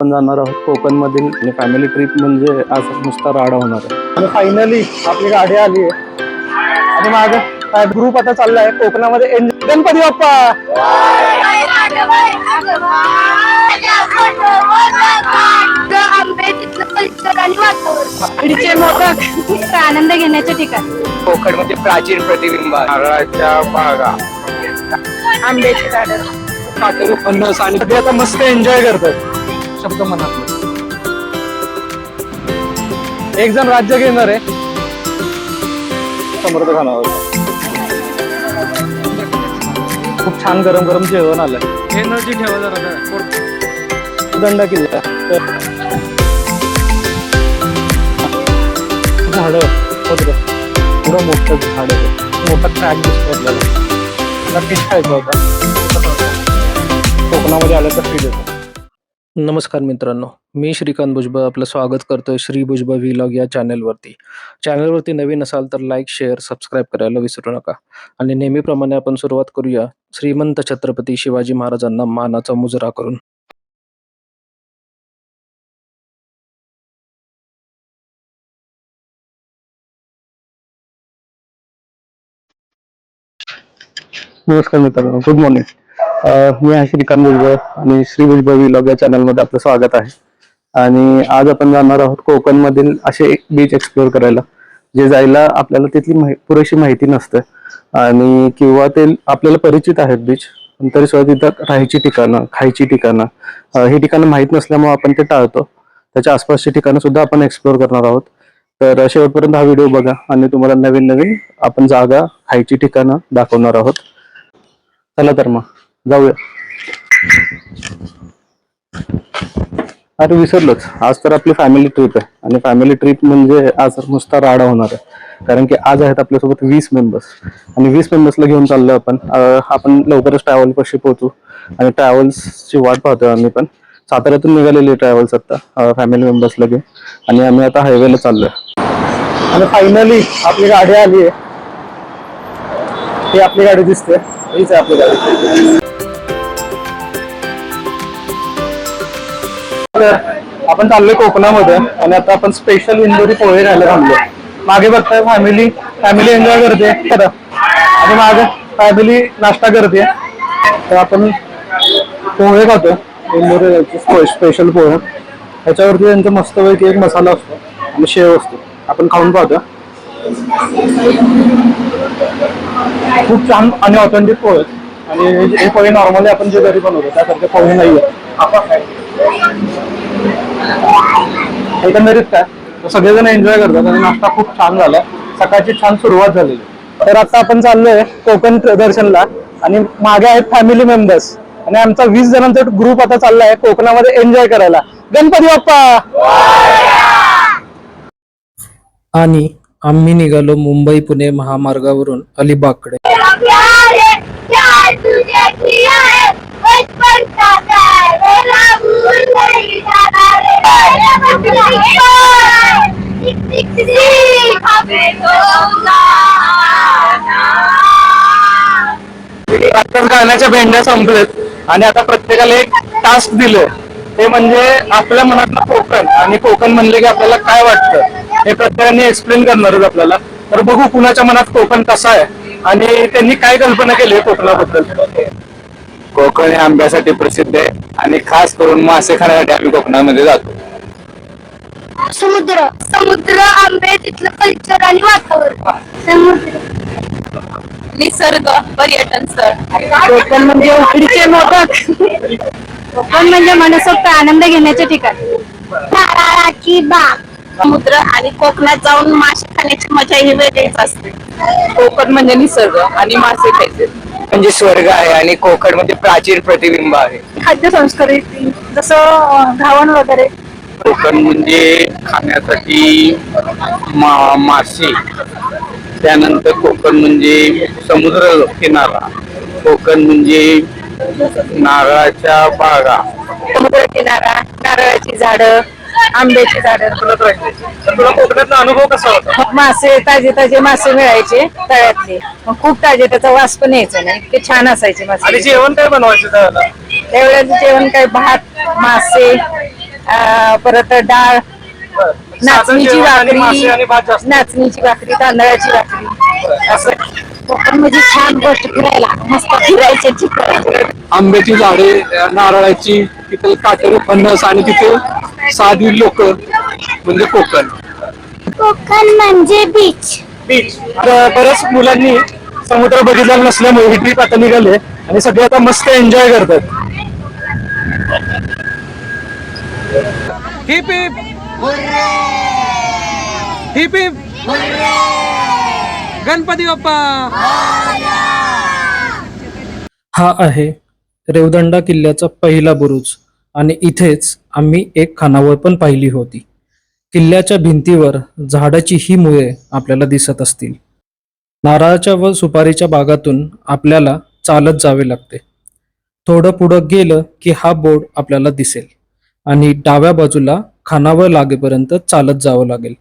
आपण जाणार आहोत कोकण मधील आणि फॅमिली ट्रिप म्हणजे आज नुसता राडा होणार आहे. आणि फायनली आपली गाडी आली आहे. आणि माझा काय ग्रुप आता चाललाय. कोकणामध्ये एन्जॉय गणपती बाप्पा. आनंद घेण्याचे ठिकाण. कोकणमध्ये प्राचीन प्रतिबिंब नारळाच्या बागा. आंब्याची झाडं. आणि सगळे आता मस्त एन्जॉय करतात शब्द मनात एक जण राज्य घेणार आहे. समर्थ खानावर. खूप छान गरम गरम जेवण आलंय एनर्जी ठेवा जरा दंड किल्ला झाड पुढं मोठं झाड मोठा ट्रॅक दिसतो आपल्याला. नक्कीच खायचं होता. कोकणामध्ये आल्याचा फील येतो. नमस्कार मित्रांनो मी श्रीकांत भुजबळ आपलं स्वागत करतोय श्री भुजबळ व्हिलॉग या चॅनलवरती चॅनलवरती नवीन असाल तर लाईक शेअर सबस्क्राईब करायला विसरू नका. आणि नेहमीप्रमाणे आपण सुरुवात करूया श्रीमंत छत्रपती शिवाजी महाराजांना मानाचा मुजरा करून. नमस्कार मित्रांनो गुड मॉर्निंग मी आहे श्रीकांत भुजबळ आणि श्री भुजबळ विलॉग या चॅनलमध्ये आपलं स्वागत आहे. आणि आज आपण जाणार आहोत कोकणमधील असे एक बीच एक्सप्लोअर करायला जे जायला आपल्याला तिथली माहि- पुरेशी माहिती नसते. आणि किंवा ते आपल्याला परिचित आहेत बीच पण तरी सुद्धा तिथं राहायची ठिकाणं खायची ठिकाणं ही ठिकाणं माहीत नसल्यामुळे आपण ते टाळतो. त्याच्या आसपासची ठिकाणं सुद्धा आपण एक्सप्लोअर करणार आहोत. तर शेवटपर्यंत हा व्हिडिओ बघा आणि तुम्हाला नवीन नवीन आपण जागा खायची ठिकाणं दाखवणार आहोत. चला तर मग. जाऊया. अरे विसरलोच. आज तर आपली फॅमिली ट्रिप आहे. आणि फॅमिली ट्रिप म्हणजे आज नुसता राडा होणार आहे. कारण की आज आहेत आपल्यासोबत वीस मेंबर्स आणि वीस मेंबर्सला घेऊन चाललो आपण. आपण लवकरच ट्रॅव्हल कशी पोहोचू. आणि ट्रॅव्हल्सची वाट पाहतोय आम्ही पण. साताऱ्यातून निघालेली ट्रॅव्हल्स आता. फॅमिली मेंबर्सला घेऊन. आणि आम्ही आता हायवेला चाललोय. आणि फायनली आपली गाडी आली आहे. ही आपली गाडी दिसते. हीच आहे आपली गाडी. तर आपण चाललोय कोकणामध्ये आणि आता आपण स्पेशल इंदोरी पोहे खायला थांबलो मागे बघताय फॅमिली फॅमिली एन्जॉय करते. खरं आणि मागे फॅमिली नाश्ता करते. तर आपण पोहे खातो इंदोरी स्पेशल पोहे. त्याच्यावरती त्यांचा मस्तपैकी एक मसाला असतो आणि शेव असतो. आपण खाऊन पाहतो. खूप छान आणि ऑथेंटिक पोहे. आणि हे- पोहे नॉर्मली आपण जे घरी बनवतो त्यासारखे पोहे नाहीये. एकंदरीत काय? तर सगळेजण एन्जॉय करतात आणि नाश्ता खूप छान झाला. सकाळची छान सुरुवात झालेली. तर आता आपण चाललोय कोकण दर्शनला. आणि मागे आहेत फॅमिली मेंबर्स आणि आमचा वीस जणांचा ग्रुप आता चाललाय कोकणामध्ये एन्जॉय करायला. गणपती बाप्पा! आणि आम्ही निघालो मुंबई पुणे महामार्गावरून अलिबागकडे. गाण्याच्या भेंड्या संपलेत आणि आता प्रत्येकाला एक टास्क दिले ते म्हणजे आपल्या मनातलं कोकण. आणि कोकण म्हणले की आपल्याला काय वाटतं हे प्रत्येकाने एक्सप्लेन करणारच आपल्याला. तर बघू कुणाच्या मनात कोकण कसा आहे आणि त्यांनी काय कल्पना केली आहे कोकणाबद्दल. कोकण हे आंब्यासाठी प्रसिद्ध आहे आणि खास करून मासे खाण्यासाठी आम्ही कोकणामध्ये जातो. समुद्र समुद्र आंबे तिथलं कल्चर आणि वातावरण. समुद्र. निसर्ग पर्यटन स्थळ. कोकण म्हणजे उकडीचे मोदक कोकण म्हणजे मनसोक्त आनंद घेण्याचे ठिकाण. नारळाची बाग. समुद्र आणि कोकणात जाऊन मासे खाण्याची मजा ही वेगळीच असते. कोकण म्हणजे निसर्ग आणि मासे खायचे. म्हणजे स्वर्ग आहे आणि कोकणमध्ये प्राचीन प्रतिबिंब आहे. खाद्य संस्कृती जसं घावण वगैरे. कोकण म्हणजे खाण्यासाठी मा- मासे. त्यानंतर कोकण म्हणजे समुद्र किनारा. कोकण म्हणजे नारळाच्या बागा. समुद्र किनारा नारळाची झाडं आंब्याची झाडं. तुला कोकणातला अनुभव कसा होता? मासे ताजे ताजे मासे मिळायचे तळ्यातले. मग खूप ताजे त्याचा वास पण यायचा नाही इतके छान असायचे आणि मासे जेवण काय बनवायचं त्यावेळेला जेवण काय? भात मासे परत डाळ नाचणीची भाकरी नाचणीची भाकरी तांदळाची भाकरी. असं. कोकण म्हणजे छान गोष्ट फिरायला मस्त फिरायचे चित्र आंब्याची झाडे नारळाची तिथे काटेरी फणस आणि तिथे साधी लोक म्हणजे कोकण. कोकण म्हणजे बीच बीच बऱ्याच मुलांनी समुद्र बघितलेला नसल्यामुळे ही ट्रिप आता निघाली आणि सगळे आता मस्त एन्जॉय करतात. Hip hip hip hip Ganpati Bappa हा आहे रेवदंडा किल्ल्याचा पहिला बुरुज आणि इथेच आम्ही एक खानावळ पण पाहिली होती. किल्ल्याच्या भिंतीवर झाडाची ही मुळे आपल्याला दिसत असतील. नारळाच्या व सुपारीच्या बागातून आपल्याला चालत जावे लागते. थोडं पुढं गेलं की हा बोर्ड आपल्याला दिसेल. आणि डाव्या बाजूला खानावळ लागेपर्यंत चालत जावं लागेल.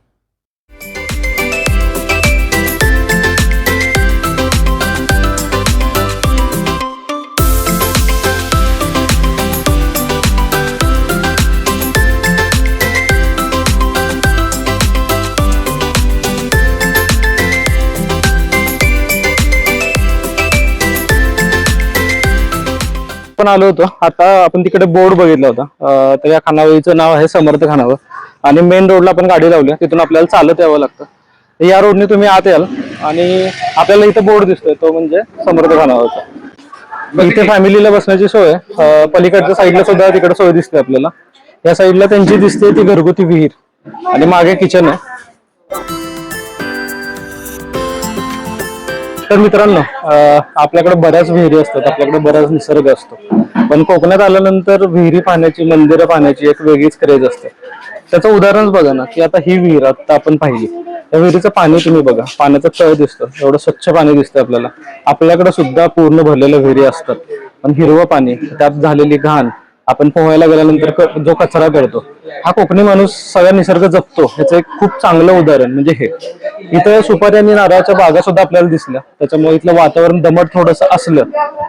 पण आलो होतो. आता आपण तिकडे बोर्ड बघितला होता. तर या खानावळीचं नाव आहे समर्थ खानावळ. आणि मेन रोडला आपण गाडी लावली. तिथून आपल्याला चालत यावं लागतं. या रोडने तुम्ही आत याल. आणि आपल्याला इथं बोर्ड दिसतोय. तो म्हणजे समर्थ खानावळचा. इथे फॅमिलीला बसण्याची सोय पलीकडच्या साईडला सुद्धा तिकडे सोय दिसते आपल्याला. या साईडला त्यांची दिसते ती घरगुती विहीर. आणि मागे किचन आहे. तर मित्रांनो आपल्याकडे बऱ्याच विहिरी असतात आपल्याकडे बराच निसर्ग असतो. पण कोकणात आल्यानंतर विहिरी पाहण्याची मंदिरं पाहण्याची एक वेगळीच क्रेज असते. त्याचं उदाहरणच बघा ना की आता ही विहीर आता आपण पाहिली. या विहिरीचं पाणी तुम्ही बघा पाण्याचं तळ दिसतं एवढं स्वच्छ पाणी दिसतं आपल्याला. आपल्याकडे सुद्धा पूर्ण भरलेल्या विहिरी असतात. पण हिरवं पाणी त्यात झालेली घाण आपण पोहायला गेल्यानंतर जो कचरा करतो हा कोकणी माणूस सगळा निसर्ग जपतो ह्याचं एक खूप चांगलं उदाहरण म्हणजे हे. इथं सुपारी आणि नारळाच्या बागा सुद्धा आपल्याला दिसल्या. त्याच्यामुळे इथलं वातावरण दमट थोडस असलं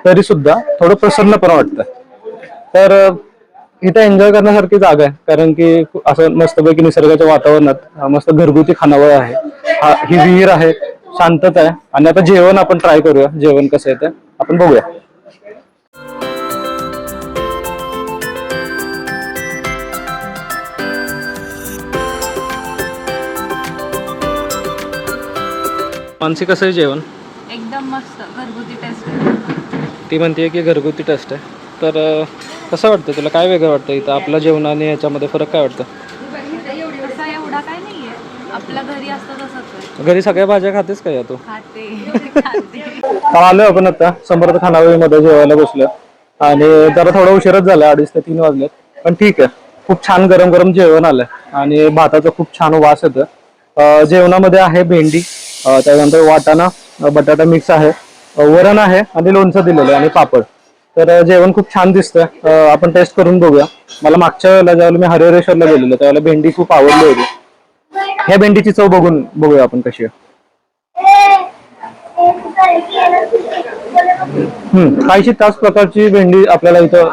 तरी सुद्धा थोडं प्रसन्न पण वाटतं. तर इथं एन्जॉय करण्यासारखी जागा आहे. कारण की असं मस्तपैकी निसर्गाच्या वातावरणात मस्त घरगुती खानावळ आहे. हा- ही विहीर आहे. शांतता आहे. आणि आता जेवण आपण ट्राय करूया. जेवण कसं येतं आपण बघूया. मानसी कसं आहे जेवण? एकदम मस्त. घरगुती टेस्ट ती म्हणते की घरगुती टेस्ट आहे. तर अं, कसं वाटतं तुला? काय वेगळं वाटतं इथं? आपलं जेवण आणि याच्यामध्ये फरक काय वाटतं? तसा एवढा काय नाहीये. आपल्या घरी असतं तसंच घरी सगळ्या भाज्या खातेस का या तू? खाते. खाते. तर आलोय आपण आता. समर्थ खानावळीमध्ये जेवायला बसलो आणि जरा थोडा उशीरच झाला अडीच ते तीन वाजले पण ठीक आहे. खूप छान गरम गरम जेवण आलंय. आणि भाताचा खूप छान वास येतं अं, जेवणामध्ये आहे भेंडी. त्यानंतर वाटाणा बटाटा मिक्स आहे. वरण आहे आणि लोणचं दिलेलं आहे आणि पापड. तर जेवण खूप छान दिसतंय. आपण टेस्ट करून बघूया. मला मागच्या वेळेला ज्यावेळेला मी हरिहरेश्वरला गेलेलो त्यावेळेला भेंडी खूप आवडली होती. ह्या भेंडीची चव बघून बघूया आपण कशी हम्म काहीशी त्याच प्रकारची भेंडी आपल्याला इथं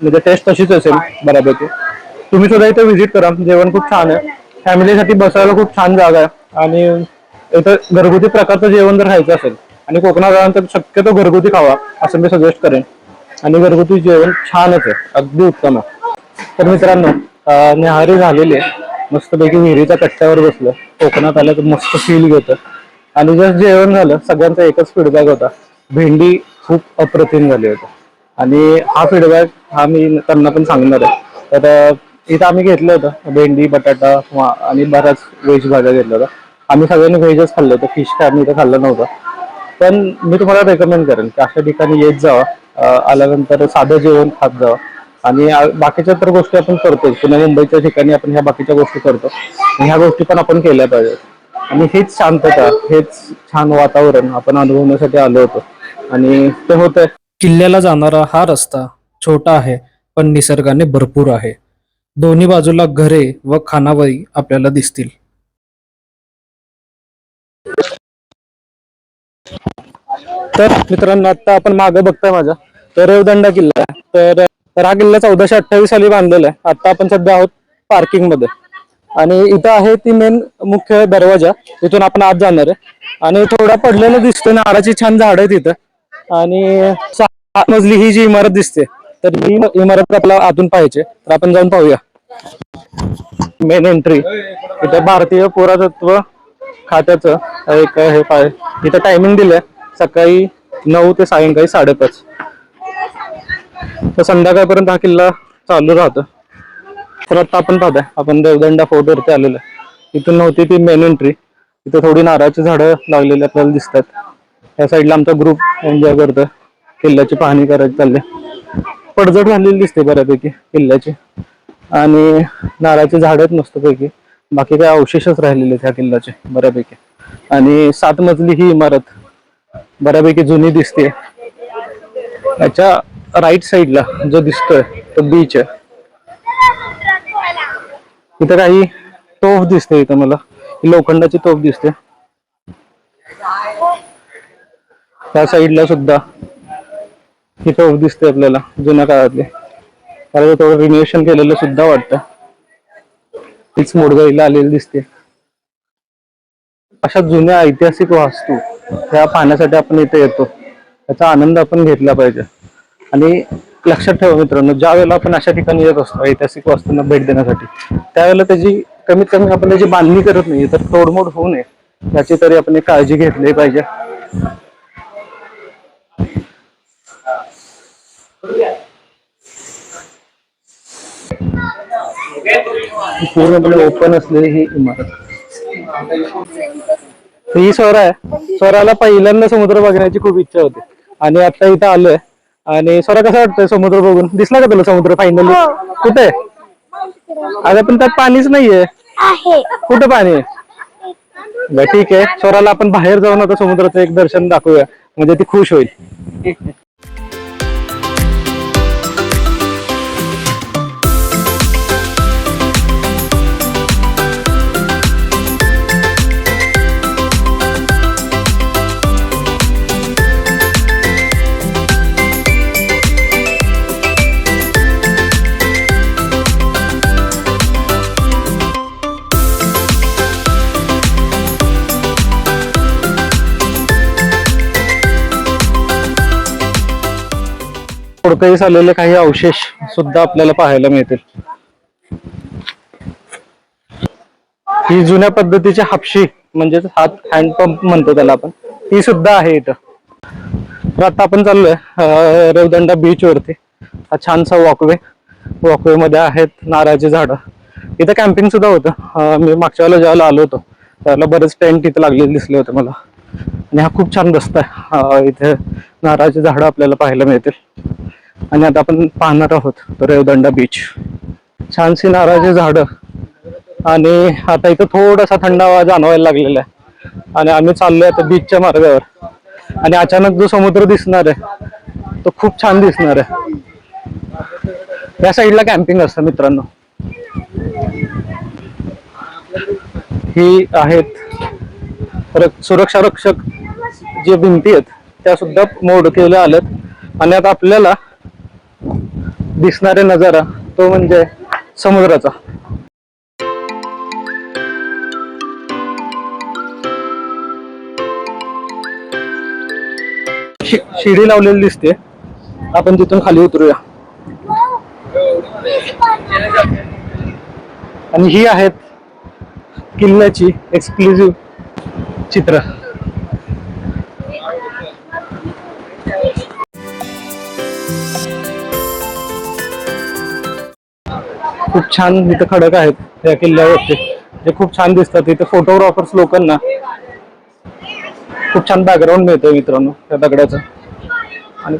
म्हणजे टेस्ट तशीच असेल बऱ्यापैकी. तुम्ही सुद्धा इथे व्हिजिट करा. जेवण खूप छान आहे. फॅमिलीसाठी बसायला खूप छान जागा आहे. आणि इथं घरगुती प्रकारचं जेवण जर खायचं असेल आणि कोकणात आल्यानंतर शक्यतो घरगुती खावा असं मी सजेस्ट करेन. आणि घरगुती जेवण छानच आहे अगदी उत्तम आहे. तर मित्रांनो निहारी न्याहारी झालेली आहे. मस्तपैकी विहिरीच्या कट्ट्यावर बसलं. कोकणात आलं तर मस्त फील घेतं आणि जस्ट जेवण झालं सगळ्यांचा एकच फीडबॅक होता. भेंडी खूप अप्रतिम झाली होती. आणि हा फीडबॅक हा मी त्यांना पण सांगणार आहे. तर इथं आम्ही घेतलं होतं. भेंडी बटाटा आणि बऱ्याच व्हेज भाज्या घेतल्या होत्या. आम्ही सगळ्यांनी व्हेजच खाल्लं होतं फिश काय आम्ही इथं खाल्लं नव्हतं. पण मी तुम्हाला रेकमेंड करेन की अशा ठिकाणी येत जावा आल्यानंतर साधं जेवण खात जावं. आणि बाकीच्या तर गोष्टी आपण करतो पुण्या मुंबईच्या ठिकाणी आपण ह्या बाकीच्या गोष्टी करतो. आणि ह्या गोष्टी पण आपण केल्या पाहिजेत. आणि हेच शांतता हेच छान वातावरण आपण अनुभवण्यासाठी आलो होतो. आणि ते होतंय. किल्ल्याला जाणारा हा रस्ता छोटा आहे पण निसर्गाने भरपूर आहे. दोन्ही बाजूला घरे व खानावळी आपल्याला दिसतील. तर मित्रांनो आता आपण मागं बघताय माझा. तर रेवदंडा किल्ला आहे. तर तर हा किल्ला चौदाशे अठ्ठावीस साली बांधलेला आहे. आता आपण सध्या आहोत पार्किंगमध्ये. आणि इथं आहे ती मेन मुख्य दरवाजा. तिथून आपण आत जाणार आहे. आणि थोडा पडलेलं दिसतोय. नारळाची छान झाड आहे तिथं आणि सहा मजली ही जी इमारत दिसते तर ही इमारत आपल्याला आतून पाहिजे तर आपण जाऊन पाहूया. मेन एंट्री इथं भारतीय पुरातत्व खात्याचं एक हे पाय. इथं टायमिंग दिलंय. सकाळी नऊ ते सायंकाळी साडेपाच. तर संध्याकाळपर्यंत हा किल्ला चालू राहतो. तर आता आपण पाहताय आपण देवदंडा फोर्ट वरती आलेलो आहे. इथून नव्हती ती मेन एंट्री इथं थोडी नारळाची झाडं लागलेली आपल्याला दिसतात. या साईडला आमचा ग्रुप एन्जॉय करतोय. किल्ल्याची पाहणी करायची चालली पडझड झालेली दिसते बऱ्यापैकी किल्ल्याची. आणि नारळाची झाडच आहेत मस्तपैकी. बाकी काही अवशेषच राहिलेले आहेत ह्या किल्ल्याचे बऱ्यापैकी. आणि सात मजली ही इमारत बऱ्यापैकी जुनी दिसते याच्या राईट साईडला जो दिसतोय तो बीच आहे. इथं काही तोफ दिसते इथं मला. लोखंडाची तोफ दिसते. त्या साईडला सुद्धा ही तोफ दिसते आपल्याला जुन्या काळातली. त्याला थोडं रिनोव्हेशन केलेलं सुद्धा वाटतं. तीच मोडगाईला आलेली दिसते. अशा जुन्या ऐतिहासिक वास्तू त्या पाहण्यासाठी आपण इथे येतो. त्याचा आनंद आपण घेतला पाहिजे. आणि लक्षात ठेवा मित्रांनो ज्या वेळेला आपण अशा ठिकाणी येत असतो ऐतिहासिक वास्तूंना भेट देण्यासाठी त्यावेळेला त्याची कमीत कमी आपण त्याची बांधणी करत नाही तर तोडमोड होऊ नये. याची तरी आपण काळजी घेतली पाहिजे. पूर्णपणे ओपन असलेली ही इमारत. ही स्वरा आहे. स्वराला पहिल्यांदा समुद्र बघण्याची खूप इच्छा होती. आणि आता इथं आलोय. आणि स्वरा कसं वाटतंय समुद्र बघून? दिसला का तुला समुद्र फायनली कुठे? अरे पण त्यात पाणीच नाहीये. कुठं पाणी आहे? ठीक आहे. स्वराला आपण बाहेर जाऊन आता समुद्राचं एक दर्शन दाखवूया. म्हणजे ती खुश होईल. थोडकळीस आलेले काही अवशेष सुद्धा आपल्याला पाहायला मिळतील. ही जुन्या पद्धतीची हापशी म्हणजेच हात हँडपंप म्हणतो त्याला आपण ती सुद्धा आहे इथं. तर आता आपण चाललोय रेवदंडा बीच वरती. हा छानसा वॉकवे वॉकवे मध्ये आहेत नारळाची झाडं. इथं कॅम्पिंग सुद्धा होतं. मी मागच्या वेळेला ज्यावेळेला आलो होतो त्याला बरेच टेंट इथं लागलेले दिसले होते मला. आणि हा खूप छान रस्ता आहे. इथे नारळाची झाडं आपल्याला पाहायला मिळतील. आणि आता आपण पाहणार आहोत रेवदंडा बीच छानशी नारळाची झाडं. आणि आता इथं थोडासा थंडावा जाणवायला लागलेला आहे. आणि आम्ही चाललोय आता बीचच्या मार्गावर. आणि अचानक जो समुद्र दिसणार आहे तो खूप छान दिसणार आहे. या साईडला कॅम्पिंग असतं मित्रांनो. ही आहेत सुरक्षा रक्षक जे भिंती आहेत त्या सुद्धा मोडकेल्या आल्यात आणि आता आपल्याला दिसणारे नजारा तो म्हणजे समुद्राचा. शि- शिडी लावलेली दिसते. आपण तिथून खाली उतरूया. आणि ही आहेत किल्ल्याची एक्सक्लुझिव्ह चित्र. खूप छान इथं खडक आहेत या किल्ल्यावरती. जे खूप छान दिसतात. इथे फोटोग्राफर्स लोकांना खूप छान बॅकग्राऊंड मिळतंय मित्रांनो त्या दगडाचं. आणि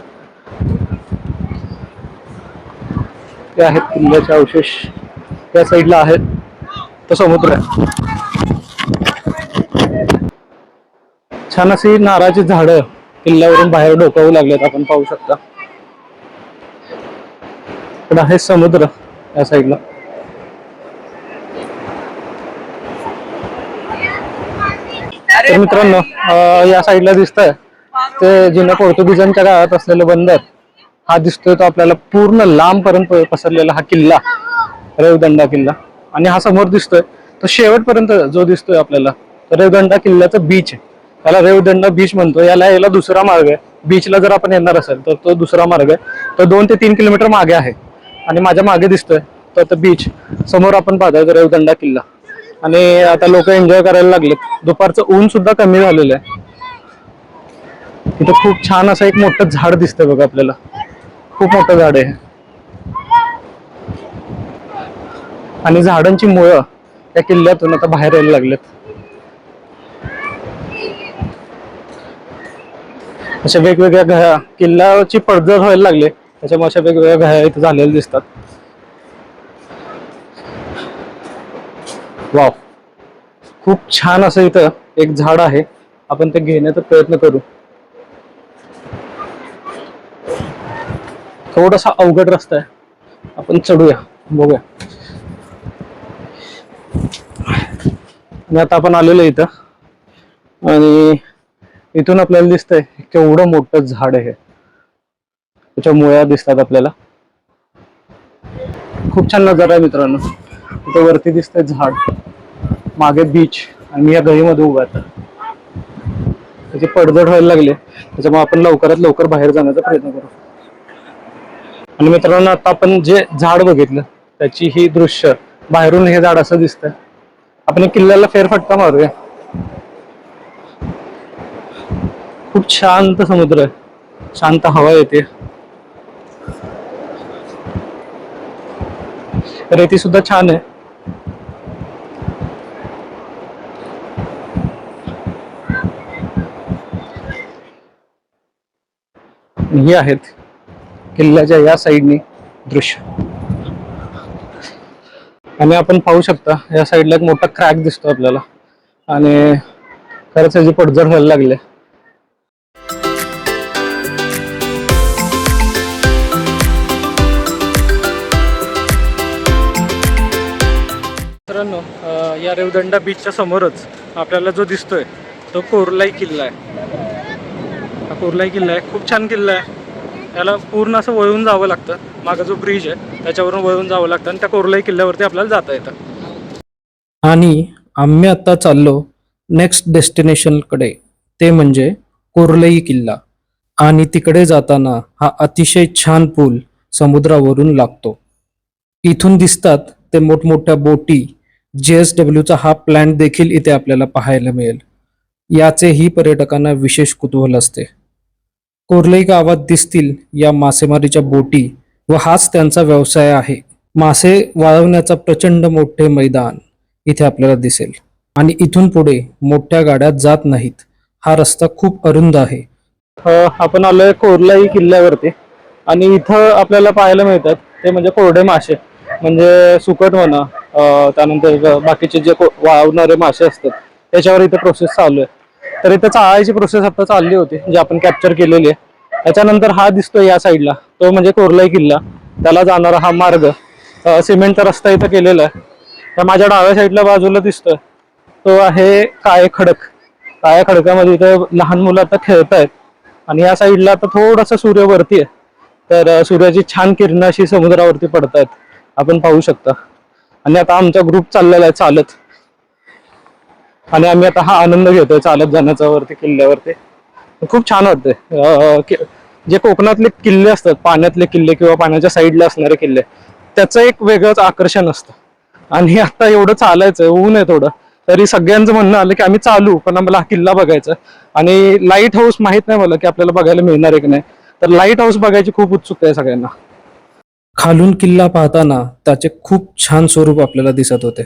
ते आहेत किल्ल्याचे अवशेष. त्या साईडला आहेत. तो समुद्र आहे. छान अशी नारळाची झाडं किल्ल्यावरून बाहेर डोकावू लागलेत आपण पाहू शकता. पण आहे समुद्र या साईडला. तर मित्रांनो या साईडला दिसत आहे ते जुन्या पोर्तुगीजांच्या काळात असलेलं बंदर हा दिसतोय तो आपल्याला पूर्ण लांबपर्यंत पसरलेला हा किल्ला रेवदंडा किल्ला. आणि हा समोर दिसतोय तो शेवटपर्यंत जो दिसतोय आपल्याला रेवदंडा किल्ल्याचं बीच आहे. त्याला रेवदंडा बीच म्हणतो. याला याला दुसरा मार्ग आहे. बीचला जर आपण येणार असेल तर तो दुसरा मार्ग आहे. तर दोन ते तीन किलोमीटर मागे आहे. आणि माझ्या मागे दिसतोय. तो बीच समोर आपण पाहतोय रेवदंडा किल्ला. आणि आता लोक एन्जॉय करायला लागलेत. दुपारचं ऊन सुद्धा कमी झालेलं आहे. इथं खूप छान असं एक मोठं झाड दिसतंय बघा आपल्याला. खूप मोठं झाड आहे. आणि झाडांची मुळं त्या किल्ल्यातून आता बाहेर यायला लागलेत. अशा वेगवेगळ्या घया किल्ल्याची पडझड व्हायला लागले. त्याच्यामुळे अशा वेगवेगळ्या घया इथं झालेल्या दिसतात. वाव. खूप छान असं इथं एक झाड आहे. आपण ते घेण्याचा प्रयत्न करू. थोडासा अवघड रस्ता आहे. आपण चढूया बघूया. आणि आता आपण आलेलो इथं. आणि इथून आपल्याला दिसतंय केवढं मोठं झाड आहे. त्याच्या मुळ्या दिसतात आपल्याला. खूप छान नजारा आहे मित्रांनो. इथं वरती दिसतंय झाड. मागे बीच आणि मी या गळीमध्ये उभा आहे त्याचे त्याची पडझड व्हायला लागली. त्याच्यामुळे आपण लवकरात लवकर बाहेर जाण्याचा प्रयत्न करू. आणि मित्रांनो आता आपण जे झाड बघितलं त्याची ही दृश्य बाहेरून हे झाड असं दिसतंय. आपण किल्ल्याला फेरफटका मारूया. खूप शांत समुद्र आहे. शांत हवा येते. रेती सुद्धा छान आहे. ही आहेत किल्ल्याच्या या साईडनी दृश्य. आणि आपण पाहू शकता या साईडला एक मोठा क्रॅक दिसतो आपल्याला. आणि खरंच ह्याची पडझड व्हायला लागले मित्रांनो या रेवदंडा बीचच्या समोरच आपल्याला जो दिसतोय तो कोरलाई किल्ला आहे. हा कोरलाई किल्ला आहे. खूप छान किल्ला आहे. त्याला पूर्ण असं वळून जावं लागतं. मागं जो ब्रिज आहे त्याच्यावरून वळून जावं लागतं आणि त्या कोरलाई किल्ल्यावरती आपल्याला जाता येतं. आणि आम्ही आता चाललो नेक्स्ट डेस्टिनेशनकडे ते म्हणजे कोरलई किल्ला. आणि तिकडे जाताना हा अतिशय छान पूल समुद्रावरून लागतो. इथून दिसतात ते मोठमोठ्या बोटी जेएसडब्ल्यूचा हा प्लांट देखील इथे आपल्याला पाहायला मिळेल. याचेही पर्यटकांना विशेष कुतूहल असते. कोरलई गावात दिसतील या मासेमारीच्या बोटी व हाच त्यांचा व्यवसाय आहे. मासे वाळवण्याचा प्रचंड मोठे मैदान इथे आपल्याला दिसेल. आणि इथून पुढे मोठ्या गाड्या जात नाहीत. हा रस्ता खूप अरुंद आहे. आपण आलोय कोरलाई किल्ल्यावरती. आणि इथं आपल्याला पाहायला मिळतात. ते म्हणजे कोरडे मासे. म्हणजे सुकट म्हणा त्यानंतर बाकीचे जे वाळवणारे मासे असतात त्याच्यावर इथे प्रोसेस चालू आहे. तर इथं चाळायची प्रोसेस आता चालली होती जी आपण कॅप्चर केलेली आहे. त्याच्यानंतर हा दिसतो या साईडला तो म्हणजे कोरलाई किल्ला. त्याला जाणारा हा मार्ग सिमेंटचा रस्ता इथं केलेला आहे. तर माझ्या डाव्या साईडला बाजूला दिसतोय. तो आहे काळे खडक. काळ्या खडकामध्ये इथं लहान मुलं आता खेळत आहेत आणि या साईडला आता थोडासा सूर्य वरती आहे. तर सूर्याची छान किरणं अशी समुद्रावरती पडत आहेत आपण पाहू शकता. आणि आता आमचा ग्रुप चाललेला आहे चालत. आणि आम्ही आता हा आनंद घेतोय चालत जाण्याचा वरती किल्ल्यावरती. खूप छान वाटतंय. जे कोकणातले किल्ले असतात पाण्यातले किल्ले किंवा पाण्याच्या साईडला असणारे किल्ले त्याचं एक वेगळंच आकर्षण असतं. आणि आता एवढं चालायचं ऊन आहे थोडं. तरी सगळ्यांचं म्हणणं आलं की आम्ही चालू पण आम्हाला हा किल्ला बघायचा आणि लाइट हाऊस माहीत नाही मला की आपल्याला बघायला मिळणार आहे की नाही. तर लाइट हाऊस बघायची खूप उत्सुकता आहे सगळ्यांना. खालून किल्ला पाहताना त्याचे खूप छान स्वरूप आपल्याला दिसत होते.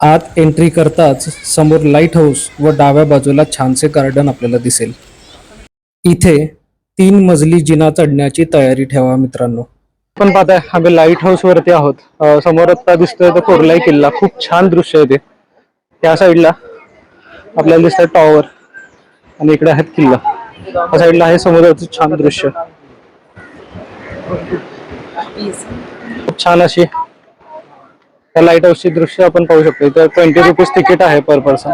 आत एंट्री करताच समोर लाइट हाऊस व डाव्या बाजूला छानसे गार्डन आपल्याला दिसेल. इथे तीन मजली जिना चढण्याची तयारी ठेवा मित्रांनो. पण पाहताय आम्ही लाइट हाऊस वरती आहोत. समोर आता दिसतोय तो कोरलाई किल्ला. खूप छान दृश्य आहे ते. त्या साईडला आपल्याला दिसतंय टॉवर आणि इकडे आहेत किल्ला. त्या साईडला आहे समुद्राचं छान दृश्य. खूप छान अशी त्या लाइट हाऊसची दृश्य आपण पाहू शकतो. इथं ट्वेंटी रुपीज तिकीट आहे पर पर्सन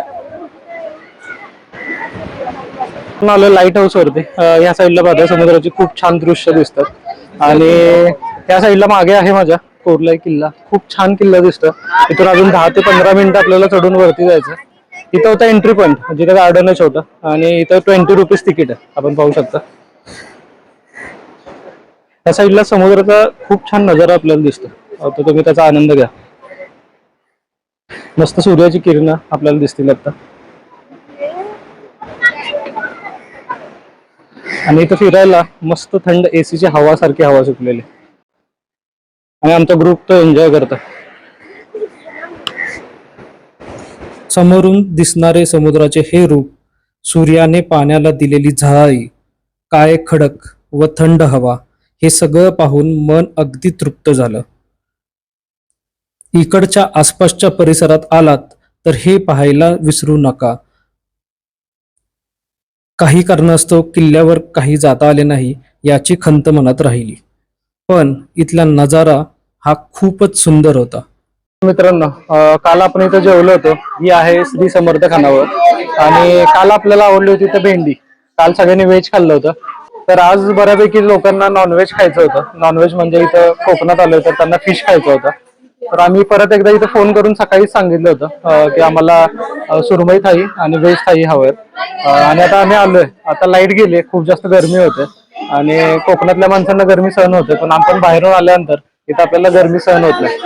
आलो लाइट हाऊस वरती. ह्या या साईडला बघा समुद्राची खूप छान दृश्य दिसतात. आणि त्या साईडला मागे आहे माझ्या कोरलाई किल्ला. खूप छान किल्ला दिसतो. इथून अजून दहा ते पंधरा मिनिटं आपल्याला चढून वरती जायचं इथं होता एंट्री पॉईंट जिथं गार्डन आहे छोटं. आणि इथं ट्वेंटी रुपीज तिकीट आहे. आपण पाहू शकता. त्या साईडला समुद्राचा खूप छान नजारा आपल्याला दिसतो. तर तुम्ही त्याचा आनंद घ्या. मस्त सूर्याची किरण आपल्याला दिसतील आता. आणि इथं फिरायला मस्त थंड एसीची हवा सारखी हवा सुटलेली. आणि आमचा ग्रुप तो एन्जॉय करतो. समोरून दिसणारे समुद्राचे हे रूप सूर्याने पाण्याला दिलेली झाळी काळे खडक व थंड हवा. हे सगळं पाहून मन अगदी तृप्त झालं. इकडच्या आसपासच्या परिसरात आलात तर हे पाहायला विसरू नका. काही कारणास्तव किल्ल्यावर काही जाता आले नाही याची खंत मनात राहिली. पण इथला नजारा हा खूपच सुंदर होता. मित्रांनो काल आपण इथं जेवलो होतो. ही आहे श्री समर्थ खानावर आणि काल आपल्याला आवडली होती तर भेंडी. काल सगळ्यांनी व्हेज खाल्लं होतं. तर आज बऱ्यापैकी लोकांना नॉनव्हेज खायचं होतं. नॉनव्हेज म्हणजे इथं कोकणात आलं होतं त्यांना फिश खायचं होतं. तर आम्ही परत एकदा इथं फोन करून सकाळीच सांगितलं होतं की आम्हाला सुरमई थाई आणि व्हेज थाई हवं आणि आता आम्ही आलोय. आता लाइट गेली खूप जास्त गरमी होते. आणि कोकणातल्या माणसांना गरमी सहन होते पण आपण बाहेरून आल्यानंतर इथं आपल्याला गरमी सहन होत नाही.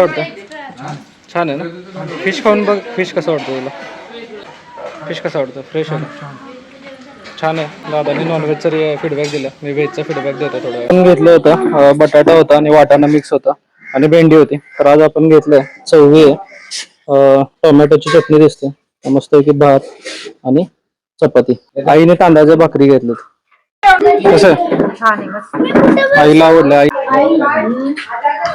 वाटतं छान आहे ना? फिश खाऊन बघ फिश कसं वाटतं तुला? फिश कसं वाटतं? फ्रेश आहे ना? छान आहे. दादानी नॉनव्हेजचा फीडबॅक दिला मी व्हेजचा फीडबॅक देतो थोडा आपण घेतलं होतं बटाटा होता आणि वाटाणा मिक्स होता आणि भेंडी होती. तर आज आपण घेतलंय चवळी आहे. टोमॅटोची चटणी दिसते. मस्त की भात आणि चपाती. आईने तांदळाच्या भाकरी घेतली कसं आईला आवडलं आई.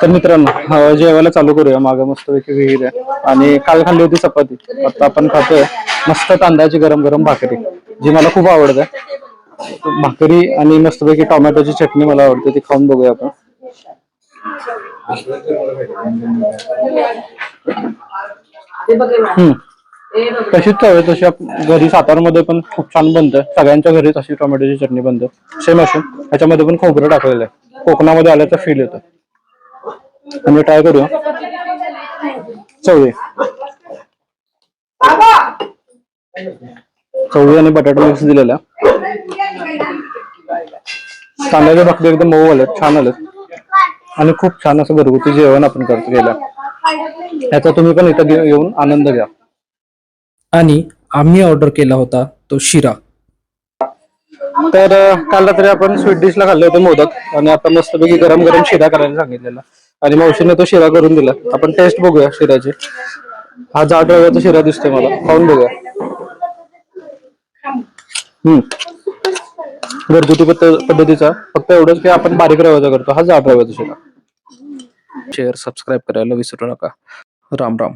तर मित्रांनो जेवायला चालू करूया. मागं मस्तपैकी विहीर आहे. आणि काल खाल्ली होती चपाती. आता आपण खातोय मस्त तांदळाची गरम गरम भाकरी जी मला खूप आवडते भाकरी आणि मस्तपैकी टोमॅटोची चटणी मला आवडते ती खाऊन बघूया आपण. हम्म. तशीच चव आहे तशी आप- घरी सातारमध्ये पण खूप छान बनतं. सगळ्यांच्या घरी तशी टोमॅटोची चटणी बनते. सेम असून ह्याच्यामध्ये पण खोबरं टाकलेलं आहे. कोकणामध्ये आल्याचा फील येतो. आम्ही ट्राय करूया. चवळी चवळी आणि बटाटा मिक्स दिलेला. तांदळाच्या भाकरी एकदम मऊ आलेत छान आलेत आणि खूप छान असं घरगुती जेवण आपण करतो गेलं याचा तुम्ही पण इथं घे- येऊन आनंद घ्या. आणि आम्ही ऑर्डर केला होता तो शिरा. तर काल रात्री आपण स्वीट डिशला खाल्ले होते मोदक आणि आता मस्तपैकी गरम गरम शिरा करायला सांगितलेला. आणि मावशीने तो शिरा करून दिला. आपण टेस्ट बघूया शिराची. हा जाड रव्याचा शिरा दिसतोय मला. खाऊन बघूया. हम्म. घरगुती पद्ध- पद्धतीचा. फक्त एवढंच की आपण बारीक रव्याचा करतो. हा जाड रव्याचा शिरा. शेअर सबस्क्राईब करायला विसरू नका. राम राम.